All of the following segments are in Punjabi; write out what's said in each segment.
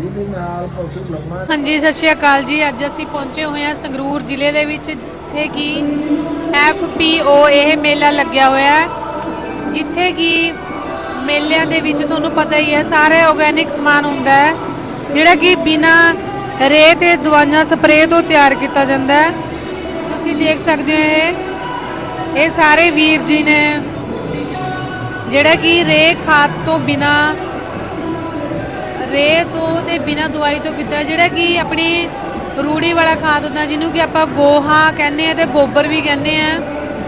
ਜਿਹਦੇ ਨਾਲ ਪਸ਼ੂ ਲੰਮਾ ਹਾਂਜੀ, ਸਤਿ ਸ਼੍ਰੀ ਅਕਾਲ ਜੀ। ਅੱਜ ਅਸੀਂ ਪਹੁੰਚੇ ਹੋਏ ਹਾਂ ਸੰਗਰੂਰ ਜ਼ਿਲ੍ਹੇ ਦੇ ਵਿੱਚ, ਜਿੱਥੇ ਕਿ FPO ਇਹ ਮੇਲਾ ਲੱਗਿਆ ਹੋਇਆ ਹੈ, ਜਿੱਥੇ ਕਿ ਮੇਲਿਆਂ ਦੇ ਵਿੱਚ ਤੁਹਾਨੂੰ ਪਤਾ ਹੀ ਹੈ, ਸਾਰੇ ਆਰਗੈਨਿਕ ਸਮਾਨ ਹੁੰਦਾ ਹੈ, ਜਿਹੜਾ ਕਿ ਬਿਨਾ ਰੇਹ ਤੇ ਦਵਾਈਆਂ, ਸਪਰੇਅ ਤੋਂ ਤਿਆਰ ਕੀਤਾ ਜਾਂਦਾ ਹੈ। ਤੁਸੀਂ ਦੇਖ ਸਕਦੇ ਹੋ ਇਹ। ਇਹ ਸਾਰੇ ਵੀਰ ਜੀ ਨੇ ਜਿਹੜਾ ਕਿ ਰੇਹ ਖਾਦ ਤੋਂ ਬਿਨਾ ਰੇ ਤੋਂ ਤੇ ਬਿਨਾਂ ਦਵਾਈ ਤੋਂ ਕੀਤਾ ਜਿਹੜਾ ਕਿ ਆਪਣੀ ਰੂੜੀ ਵਾਲਾ ਖਾਦ ਹੁੰਦਾ, ਜਿਹਨੂੰ ਕਿ ਆਪਾਂ ਗੋਹਾ ਕਹਿੰਦੇ ਆ ਤੇ ਗੋਬਰ ਵੀ ਕਹਿੰਦੇ ਆ।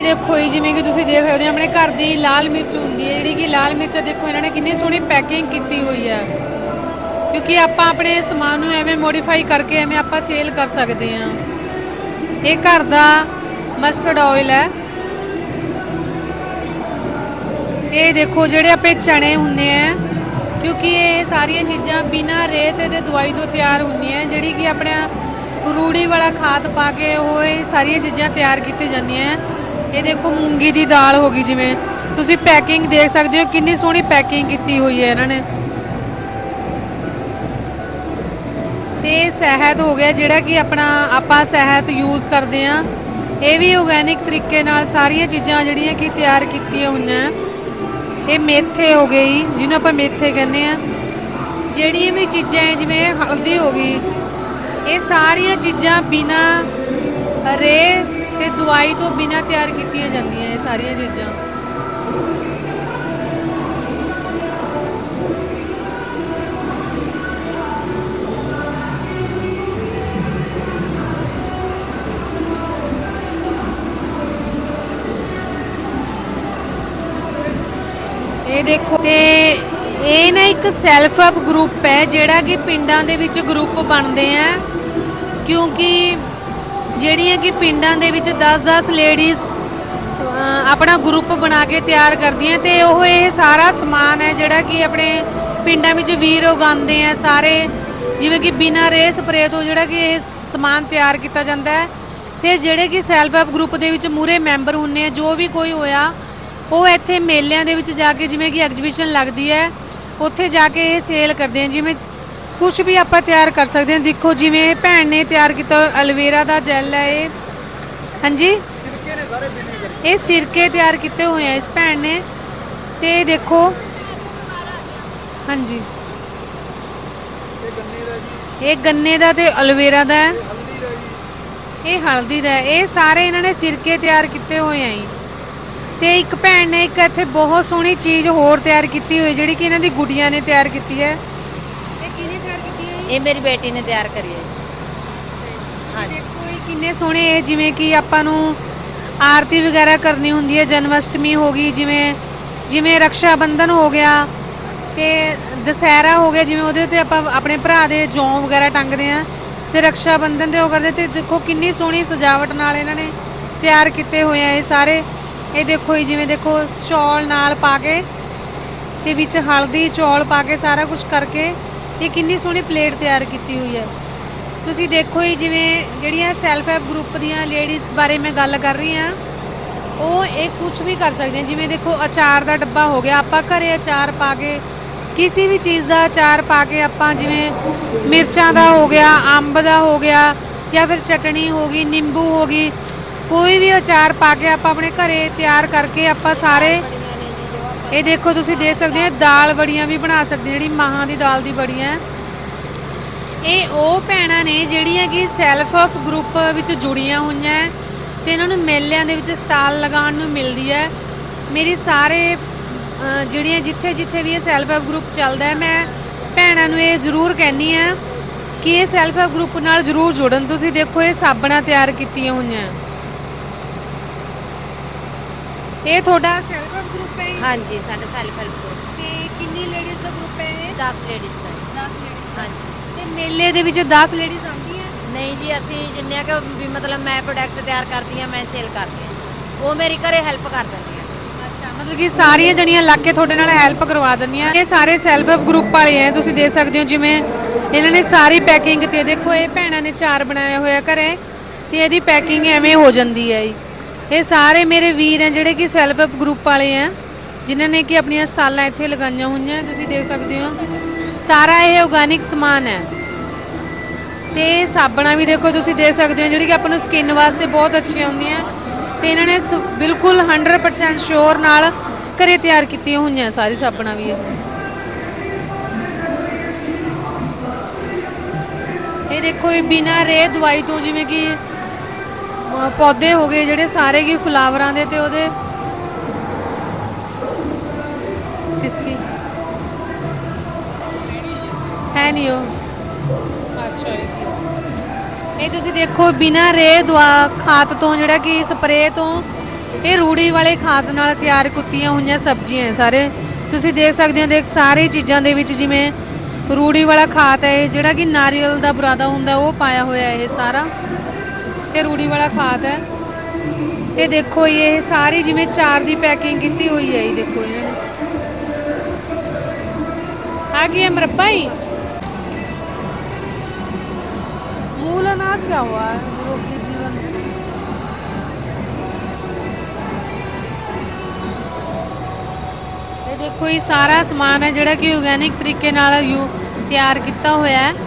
ਦੇਖੋ ਜੀ, ਜਿਵੇਂ ਕਿ ਤੁਸੀਂ ਦੇਖ ਸਕਦੇ ਹੋ, ਆਪਣੇ ਘਰ ਦੀ ਲਾਲ ਮਿਰਚ ਹੁੰਦੀ ਹੈ। ਜਿਹੜੀ ਕਿ ਲਾਲ ਮਿਰਚ ਦੇਖੋ ਇਹਨਾਂ ਨੇ ਕਿੰਨੀ ਸੋਹਣੀ ਪੈਕਿੰਗ ਕੀਤੀ ਹੋਈ ਹੈ ਕਿਉਂਕਿ ਆਪਾਂ ਆਪਣੇ ਸਮਾਨ ਨੂੰ ਐਵੇਂ ਮੋਡੀਫਾਈ ਕਰਕੇ ਐਵੇਂ ਆਪਾਂ ਸੇਲ ਕਰ ਸਕਦੇ ਹਾਂ। ਇਹ ਘਰ ਦਾ ਮਸਟਰਡ ਆਇਲ ਹੈ। ਤੇ ਦੇਖੋ, ਜਿਹੜੇ ਆਪੇ ਚਣੇ ਹੁੰਦੇ ਆ ਕਿਉਂਕਿ ਇਹ ਸਾਰੀਆਂ ਚੀਜ਼ਾਂ ਬਿਨਾਂ ਰੇਤ ਤੇ ਦਵਾਈ ਤੋਂ ਤਿਆਰ ਹੁੰਦੀਆਂ, ਜਿਹੜੀ ਕਿ ਆਪਣਾ ਰੂੜੀ ਵਾਲਾ ਖਾਦ ਪਾ ਕੇ ਉਹ ਇਹ ਸਾਰੀਆਂ ਚੀਜ਼ਾਂ ਤਿਆਰ ਕੀਤੀਆਂ ਜਾਂਦੀਆਂ। ਇਹ ਦੇਖੋ ਮੂੰਗੀ ਦੀ ਦਾਲ ਹੋ ਗਈ ਜਿਵੇਂ। ਤੁਸੀਂ ਪੈਕਿੰਗ ਦੇਖ ਸਕਦੇ ਹੋ, ਕਿੰਨੀ ਸੋਹਣੀ ਪੈਕਿੰਗ ਕੀਤੀ ਹੋਈ ਹੈ ਇਹਨਾਂ ਨੇ। ਤੇ ਸ਼ਹਿਦ ਹੋ ਗਿਆ, ਜਿਹੜਾ ਕਿ ਆਪਣਾ ਆਪਾਂ ਸ਼ਹਿਦ ਯੂਜ਼ ਕਰਦੇ ਆ ਇਹ ਵੀ ਆਰਗੈਨਿਕ ਤਰੀਕੇ ਨਾਲ ਸਾਰੀਆਂ ਚੀਜ਼ਾਂ ਜਿਹੜੀਆਂ ਕਿ ਤਿਆਰ ਕੀਤੀਆਂ ਹੋਈਆਂ। ਇਹ ਮੇਥੇ ਹੋ ਗਈ, ਜਿਹਨੂੰ ਆਪਾਂ ਮੇਥੇ ਕਹਿੰਦੇ ਆ। ਜਿਹੜੀਆਂ ਵੀ ਚੀਜ਼ਾਂ ਹੈ ਜਿਵੇਂ ਹਲਦੀ ਹੋ ਗਈ, ਇਹ ਸਾਰੀਆਂ ਚੀਜ਼ਾਂ ਬਿਨਾ ਰੇ ਤੇ ਦਵਾਈ ਤੋਂ ਬਿਨਾ ਤਿਆਰ ਕੀਤੀਆਂ ਜਾਂਦੀਆਂ, ਇਹ ਸਾਰੀਆਂ ਚੀਜ਼ਾਂ। ਇਹ ਦੇਖੋ ਤੇ ਇਹ ਨਾ ਇੱਕ ਸੈਲਫ ਹੈਲਪ ਗਰੁੱਪ ਹੈ, ਜਿਹੜਾ ਕਿ ਪਿੰਡਾਂ ਦੇ ਵਿੱਚ ਗਰੁੱਪ ਬਣਦੇ ਆ। ਕਿਉਂਕਿ ਜਿਹੜੀਆਂ ਕਿ ਪਿੰਡਾਂ ਦੇ ਵਿੱਚ 10-10 ਲੇਡੀਜ਼ ਆਪਣਾ ਗਰੁੱਪ ਬਣਾ ਕੇ ਤਿਆਰ ਕਰਦੀਆਂ ਤੇ ਉਹ ਇਹ ਸਾਰਾ ਸਮਾਨ ਹੈ, ਜਿਹੜਾ ਕਿ ਆਪਣੇ ਪਿੰਡਾਂ ਵਿੱਚ ਵੀਰ ਉਗਾਉਂਦੇ ਆ ਸਾਰੇ। ਜਿਵੇਂ ਕਿ ਬਿਨਾਂ ਰੇ ਸਪਰੇਅ ਤੋਂ ਜਿਹੜਾ ਕਿ ਇਹ ਸਮਾਨ ਤਿਆਰ ਕੀਤਾ ਜਾਂਦਾ ਹੈ। ਫਿਰ ਜਿਹੜੇ ਕਿ ਸੈਲਫ ਹੈਲਪ ਗਰੁੱਪ ਦੇ ਵਿੱਚ ਮੂਰੇ ਮੈਂਬਰ ਹੁੰਨੇ ਆ, ਜੋ ਵੀ ਕੋਈ ਹੋਇਆ ਉਹ ਇੱਥੇ ਮੇਲਿਆਂ ਦੇ ਵਿੱਚ ਜਾ ਕੇ ਜਿਵੇਂ ਕਿ ਐਗਜ਼ੀਬਿਸ਼ਨ ਲੱਗਦੀ ਹੈ, ਉੱਥੇ ਜਾ ਕੇ ਇਹ ਸੇਲ ਕਰਦੇ ਆ ਜਿਵੇਂ ਕੁਝ ਵੀ ਆਪਾਂ ਤਿਆਰ ਕਰ ਸਕਦੇ ਹਾਂ। ਦੇਖੋ, ਜਿਵੇਂ ਇਹ ਭੈਣ ਨੇ ਤਿਆਰ ਕੀਤਾ ਐਲਵੇਰਾ ਦਾ ਜੈਲ ਹੈ ਇਹ। ਹਾਂਜੀ? ਇਹ ਸਿਰਕੇ ਤਿਆਰ ਕੀਤੇ ਹੋਏ ਆ ਇਸ ਭੈਣ ਨੇ। ਤੇ ਦੇਖੋ, ਹਾਂਜੀ। ਇਹ ਗੰਨੇ ਦਾ ਤੇ ਐਲਵੇਰਾ ਦਾ ਹੈ। ਇਹ ਹਲਦੀ ਦਾ ਇਹ ਸਾਰੇ ਇਹਨਾਂ ਨੇ ਸਿਰਕੇ ਤਿਆਰ ਕੀਤੇ ਹੋਏ ਆ ਜੀ। ਤੇ ਇੱਕ ਭੈਣ ਨੇ ਇੱਕ ਇੱਥੇ ਬਹੁਤ ਸੋਹਣੀ ਚੀਜ਼ ਹੋਰ ਤਿਆਰ ਕੀਤੀ ਹੋਈ ਜਿਹੜੀ ਕਿ ਇਹਨਾਂ ਦੀ ਗੁੱਡੀਆਂ ਨੇ ਤਿਆਰ ਕੀਤੀ ਹੈ। ਇਹ ਕਿਹਨੇ ਤਿਆਰ ਕੀਤੀ ਹੈ ਇਹ ਮੇਰੀ ਬੇਟੀ ਨੇ ਤਿਆਰ ਕਰੀ ਹੈ ਹਾਂਜੀ। ਦੇਖੋ ਇਹ ਕਿੰਨੇ ਸੋਹਣੇ ਇਹ ਜਿਵੇਂ ਕਿ ਆਪਾਂ ਨੂੰ ਆਰਤੀ ਵਗੈਰਾ ਕਰਨੀ ਹੁੰਦੀ ਹੈ ਜਨਮ ਅਸ਼ਟਮੀ ਹੋ ਗਈ ਜਿਵੇਂ ਜਿਵੇਂ ਰਕਸ਼ਾ ਬੰਧਨ ਹੋ ਗਿਆ ਤੇ ਦਸਹਿਰਾ ਹੋ ਗਿਆ ਜਿਵੇਂ ਉਹਦੇ ਉੱਤੇ ਆਪਾਂ ਆਪਣੇ ਭਰਾ ਦੇ ਜੌਂ ਵਗੈਰਾ ਟੰਗਦੇ ਆ ਤੇ ਰਕਸ਼ਾ ਬੰਧਨ ਤੇ ਉਹ ਕਰਦੇ ਤੇ ਦੇਖੋ ਕਿੰਨੀ ਸੋਹਣੀ ਸਜਾਵਟ ਨਾਲ ਇਹਨਾਂ ਨੇ ਤਿਆਰ ਕੀਤੇ ਹੋਏ ਆ ਇਹ ਸਾਰੇ। ਇਹ ਦੇਖੋ ਜੀ, ਜਿਵੇਂ ਦੇਖੋ ਚੌਲ ਨਾਲ ਪਾ ਕੇ ਤੇ ਵਿੱਚ ਹਲਦੀ, ਚੌਲ ਪਾ ਕੇ ਸਾਰਾ ਕੁਝ ਕਰਕੇ ਇਹ ਕਿੰਨੀ ਸੋਹਣੀ ਪਲੇਟ ਤਿਆਰ ਕੀਤੀ ਹੋਈ ਹੈ। ਤੁਸੀਂ ਦੇਖੋ ਜੀ, ਜਿਵੇਂ ਜਿਹੜੀਆਂ ਸੈਲਫ ਹੈਲਪ ਗਰੁੱਪ ਦੀਆਂ ਲੇਡੀਜ਼ ਬਾਰੇ ਮੈਂ ਗੱਲ ਕਰ ਰਹੀ ਹਾਂ, ਉਹ ਇਹ ਕੁਝ ਵੀ ਕਰ ਸਕਦੇ ਜਿਵੇਂ ਦੇਖੋ, ਅਚਾਰ ਦਾ ਡੱਬਾ ਹੋ ਗਿਆ, ਆਪਾਂ ਘਰੇ ਅਚਾਰ ਪਾ ਕੇ, ਕਿਸੇ ਵੀ ਚੀਜ਼ ਦਾ ਅਚਾਰ ਪਾ ਕੇ ਆਪਾਂ ਜਿਵੇਂ ਮਿਰਚਾਂ ਦਾ ਹੋ ਗਿਆ, ਅੰਬ ਦਾ ਹੋ ਗਿਆ ਜਾਂ ਫਿਰ ਚਟਣੀ ਹੋ ਗਈ, ਨਿੰਬੂ ਹੋ ਗਈ ਕੋਈ ਵੀ ਅਚਾਰ ਪਾ ਕੇ ਆਪਾਂ ਆਪਣੇ ਘਰੇ ਤਿਆਰ ਕਰਕੇ ਆਪਾਂ ਸਾਰੇ ਇਹ ਦੇਖੋ ਤੁਸੀਂ ਦੇਖ ਸਕਦੇ ਹੋ ਦਾਲ ਬੜੀਆਂ ਵੀ ਬਣਾ ਸਕਦੇ ਜਿਹੜੀ ਮਾਹਾਂ ਦੀ ਦਾਲ ਦੀ ਬੜੀਆਂ ਹੈ। ਇਹ ਉਹ ਭੈਣਾਂ ਨੇ ਜਿਹੜੀਆਂ ਕਿ ਸੈਲਫ ਹੈਲਪ ਗਰੁੱਪ ਵਿੱਚ ਜੁੜੀਆਂ ਹੋਈਆਂ ਹੈ ਤੇ ਇਹਨਾਂ ਨੂੰ ਮੇਲਿਆਂ ਦੇ ਵਿੱਚ ਸਟਾਲ ਲਗਾਉਣ ਨੂੰ ਮਿਲਦੀ ਹੈ। ਮੇਰੀ ਸਾਰੇ ਜਿਹੜੀਆਂ ਜਿੱਥੇ ਜਿੱਥੇ ਵੀ ਇਹ ਸੈਲਫ ਹੈਲਪ ਗਰੁੱਪ ਚੱਲਦਾ ਹੈ, ਮੈਂ ਭੈਣਾਂ ਨੂੰ ਇਹ ਜ਼ਰੂਰ ਕਹਿੰਨੀ ਆ ਕਿ ਇਹ ਸੈਲਫ ਹੈਲਪ ਗਰੁੱਪ ਨਾਲ ਜ਼ਰੂਰ ਜੁੜਨ। ਤੁਸੀਂ ਦੇਖੋ ਇਹ ਸਾਬਣਾਂ ਤਿਆਰ ਕੀਤੀਆਂ ਹੋਈਆਂ ਹੈ। ਇਹ ਤੁਹਾਡਾ ਸੈਲਫ ਹੈਲਪ ਗਰੁੱਪ ਹੈ ਹਾਂਜੀ ਸਾਡਾ ਸੈਲਫ ਹੈਲਪ ਗਰੁੱਪ ਤੇ ਕਿੰਨੀ ਲੇਡੀਜ਼ ਦਾ ਗਰੁੱਪ ਹੈ ਇਹ? 10 ਲੇਡੀਜ਼ ਦਾ। 10 ਲੇਡੀਜ਼ ਹਾਂਜੀ। ਤੇ ਮੇਲੇ ਦੇ ਵਿੱਚ 10 ਲੇਡੀਜ਼ ਆਉਂਦੀਆਂ? ਨਹੀਂ ਜੀ ਅਸੀਂ ਜਿੰਨੇ ਕਿ ਵੀ ਮਤਲਬ ਮੈਂ ਪ੍ਰੋਡਕਟ ਤਿਆਰ ਕਰਦੀ ਹਾਂ ਮੈਂ ਸੇਲ ਕਰਦੀ ਹਾਂ। ਉਹ ਮੇਰੀ ਘਰੇ ਹੈਲਪ ਕਰ ਦਿੰਦੀ ਅੱਛਾ ਮਤਲਬ ਕਿ ਸਾਰੀਆਂ ਜਣੀਆਂ ਲੱਗ ਕੇ ਤੁਹਾਡੇ ਨਾਲ ਹੈਲਪ ਕਰਵਾ ਦਿੰਦੀਆਂ। ਇਹ ਸਾਰੇ ਸੈਲਫ ਹੈਲਪ ਗਰੁੱਪ ਵਾਲੇ ਆ ਤੁਸੀਂ ਦੇਖ ਸਕਦੇ ਹੋ ਜਿਵੇਂ ਇਹਨਾਂ ਨੇ ਸਾਰੀ ਪੈਕਿੰਗ ਤੇ ਦੇਖੋ ਇਹ ਭੈਣਾਂ ਨੇ ਚਾਰ ਬਣਾਇਆ ਹੋਇਆ ਘਰੇ ਤੇ ਇਹਦੀ ਪੈਕਿੰਗ ਐਵੇਂ ਹੋ ਜਾਂਦੀ ਹੈ ਜੀ। ਇਹ ਸਾਰੇ ਮੇਰੇ ਵੀਰ ਆ ਜਿਹੜੇ ਕਿ ਸੈਲਫ ਹੈਲਪ ਗਰੁੱਪ ਵਾਲੇ ਆ ਜਿਨ੍ਹਾਂ ਨੇ ਕਿ ਆਪਣੀਆਂ ਸਟਾਲਾਂ ਇੱਥੇ ਲਗਾਈਆਂ ਹੋਈਆਂ, ਤੁਸੀਂ ਦੇਖ ਸਕਦੇ ਹੋ। ਸਾਰਾ ਇਹ ਆਰਗੈਨਿਕ ਸਮਾਨ ਹੈ। ਤੇ ਇਹ ਸਾਬਣਾਂ ਵੀ ਦੇਖੋ, ਤੁਸੀਂ ਦੇਖ ਸਕਦੇ ਹੋ, ਜਿਹੜੀ ਕਿ ਆਪਾਂ ਨੂੰ ਸਕਿਨ ਵਾਸਤੇ ਬਹੁਤ ਅੱਛੀਆਂ ਹੁੰਦੀਆਂ। ਤੇ ਇਹਨਾਂ ਨੇ ਸ- ਬਿਲਕੁਲ 100% ਸ਼ੋਰ ਨਾਲ ਘਰੇ ਤਿਆਰ ਕੀਤੀਆਂ ਹੋਈਆਂ ਸਾਰੀ ਸਾਬਣਾਂ ਵੀ ਇਹ। ਇਹ ਦੇਖੋ, ਇਹ ਬਿਨਾਂ ਰੇ ਦਵਾਈ ਤੋਂ ਜਿਵੇਂ ਕਿ ਪੌਦੇ ਹੋ ਗਏ ਜਿਹੜੇ ਸਾਰੇ ਕੀ ਫਲਾਵਰਾਂ ਦੇ ਤੇ ਉਹਦੇ ਕਿਸਕੀ? ਹੈ ਨਹੀਂ ਉਹ। ਅੱਛਾ ਇਹ ਕੀ? ਇਹ ਤੁਸੀਂ ਦੇਖੋ ਬਿਨਾਂ ਰੇ ਦਵਾ ਖਾਦ ਤੋਂ ਜਿਹੜਾ ਕਿ ਸਪਰੇਅ ਤੋਂ ਇਹ ਰੂੜੀ ਵਾਲੇ ਖਾਦ ਨਾਲ ਤਿਆਰ ਕੀਤੀਆਂ ਹੋਈਆਂ ਸਬਜ਼ੀਆਂ ਹੈ ਸਾਰੇ। ਤੁਸੀਂ ਦੇਖ ਸਕਦੇ ਹੋ ਦੇਖ ਸਾਰੇ ਚੀਜ਼ਾਂ ਦੇ ਵਿੱਚ ਜਿਵੇਂ ਰੂੜੀ ਵਾਲਾ ਖਾਦ ਹੈ ਇਹ ਜਿਹੜਾ ਕਿ ਨਾਰੀਅਲ ਦਾ ਬੁਰਾਦਾ ਹੁੰਦਾ ਉਹ ਪਾਇਆ ਹੋਇਆ ਇਹ ਸਾਰਾ। ਤੇ ਰੂੜੀ ਵਾਲਾ ਖਾਦ ਹੈ ਤੇ ਦੇਖੋ ਇਹ ਸਾਰੀ ਜਿਵੇਂ ਚਾਰ ਦੀ ਪੈਕਿੰਗ ਕੀਤੀ ਹੋਈ ਹੈ ਇਹ ਦੇਖੋ ਇਹਨਾਂ ਨੇ ਆ ਕੀ ਹੈ ਮਰੱਬਾ ਹੀ मूल अनाज क्या हुआ है निरोगी जीवन ਇਹ ਦੇਖੋ ਇਹ ਸਾਰਾ ਸਮਾਨ ਹੈ ਜਿਹੜਾ ਕਿ ਆਰਗੈਨਿਕ ਤਰੀਕੇ ਨਾਲ ਯੂ ਤਿਆਰ ਕੀਤਾ ਹੋਇਆ ਹੈ